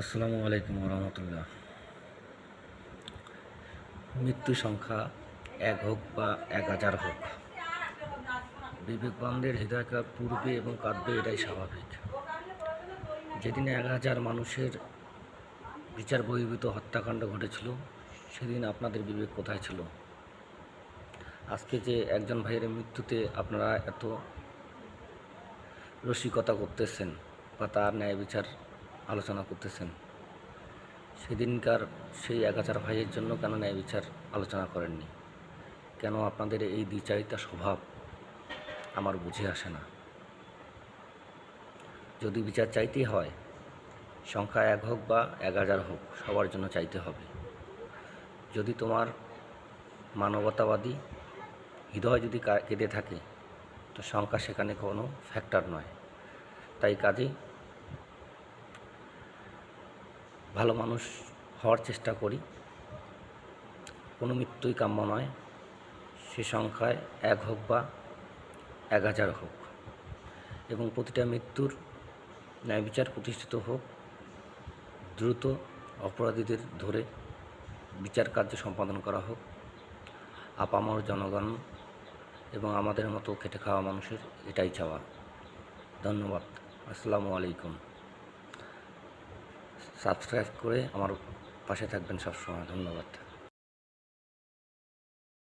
আসসালামু আলাইকুম রহমতুল্লাহ। মৃত্যু সংখ্যা এক হোক বা এক হাজার হোক, বিবেকবানদের হৃদয়কার পূর্বে এবং কাঁদবে এটাই স্বাভাবিক। যেদিন এক হাজার মানুষের বিচার বহির্ভূত হত্যাকাণ্ড ঘটেছিল, সেদিন আপনাদের বিবেক কোথায় ছিল? আজকে যে একজন ভাইয়ের মৃত্যুতে আপনারা এত রসিকতা করতেছেন বা তার ন্যায় বিচার আলোচনা করতেছেন। সেদিনকার সেই এক হাজার ভাইয়ের জন্য কেন ন্যায় বিচার আলোচনা করেননি? কেন আপনাদের এই দ্বিচারিতা স্বভাব আমার বুঝে আসে না? যদি বিচার চাইতেই হয়, সংখ্যা এক হোক বা এক হাজার হোক, সবার জন্য চাইতে হবে। যদি তোমার মানবতাবাদী হৃদয় যদি কেঁদে থাকে, তো সংখ্যা সেখানে কোনো ফ্যাক্টর নয়। তাই কাজেই ভালো মানুষ হওয়ার চেষ্টা করি। কোনো মৃত্যুই কাম্য নয়। সে সংখ্যায় এক হোক বা এক হাজার হোক। এবং প্রতিটা মৃত্যুর ন্যায় বিচার প্রতিষ্ঠিত হোক। দ্রুত অপরাধীদের ধরে বিচার কার্য সম্পাদন করা হোক। আপামর জনগণ এবং আমাদের মতো খেটে খাওয়া মানুষের এটাই চাওয়া। ধন্যবাদ। আসসালামু আলাইকুম। সাবস্ক্রাইব করে আমার পাশে থাকবেন সবসময়। ধন্যবাদ।